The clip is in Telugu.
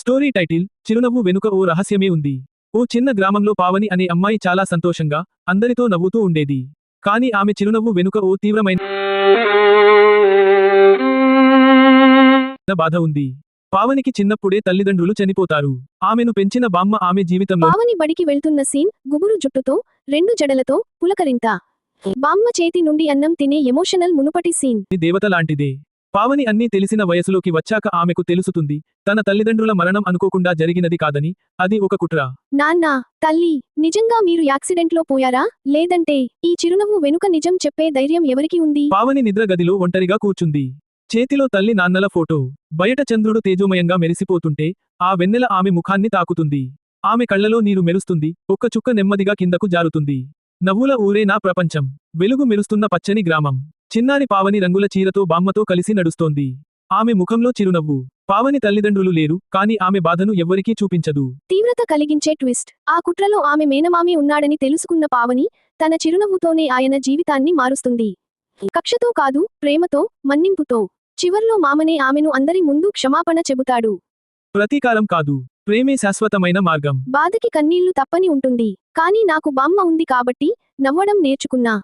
స్టోరీ టైటిల్ చిరునవ్వు వెనుక ఓ రహస్యమే ఉంది. ఓ చిన్న గ్రామంలో పావని అనే అమ్మాయి చాలా సంతోషంగా అందరితో నవ్వుతూ ఉండేది. కానీ ఆమె చిరునవ్వు వెనుక ఓ తీవ్రమైన బాధ ఉంది. పావనికి చిన్నప్పుడే తల్లిదండ్రులు చనిపోతారు. ఆమెను పెంచిన బామ్మ ఆమె జీవితంలో పావని బడికి వెళ్తున్న సీన్ గుబురు జుట్టుతో రెండు జడలతో పులకరింత. బామ్మ చేతి నుండి అన్నం తినే ఎమోషనల్ మునుపటి సీన్. దేవత లాంటిదే. పావని అన్నీ తెలిసిన వయసులోకి వచ్చాక ఆమెకు తెలుసుతుంది తన తల్లిదండ్రుల మరణం అనుకోకుండా జరిగినది కాదని. అది ఒక కుట్ర. నాన్న తల్లి నిజంగా మీరు యాక్సిడెంట్లో పోయారా? లేదంటే ఈ చిరునవ్వు వెనుక నిజం చెప్పే ధైర్యం ఎవరికి ఉంది? పావని నిద్ర గదిలో ఒంటరిగా కూర్చుంది. చేతిలో తల్లి నాన్నల ఫోటో. బయట చంద్రుడు తేజోమయంగా మెరిసిపోతుంటే ఆ వెన్నెల ఆమె ముఖాన్ని తాకుతుంది. ఆమె కళ్ళలో నీరు మెరుస్తుంది ఒక్క చుక్క నెమ్మదిగా కిందకు జారుతుంది. నవ్వుల ఊరే నా ప్రపంచం. వెలుగు మెరుస్తున్న పచ్చని గ్రామం. చిన్నారి పావని రంగుల చీరతో బామ్మతో కలిసి నడుస్తోంది. ఆమె ముఖంలో చిరునవ్వు. పావని తల్లిదండ్రులు లేరు కాని ఆమె బాధను ఎవ్వరికీ చూపించదు. తీవ్రత కలిగించే ట్విస్ట్. ఆ కుట్రలో ఆమె మేనమామి ఉన్నాడని తెలుసుకున్న పావని తన చిరునవ్వుతోనే ఆయన జీవితాన్ని మారుస్తుంది. కక్షతో కాదు ప్రేమతో మన్నింపుతో. చివర్లో మామనే ఆమెను అందరి ముందు క్షమాపణ చెబుతాడు. ప్రతీకారం కాదు. ప్రేమే శాశ్వతమైన మార్గం. బాధకి కన్నీళ్ళు తప్పని ఉంటుంది. కానీ నాకు బామ్మ ఉంది కాబట్టి నవ్వడం నేర్చుకున్నా.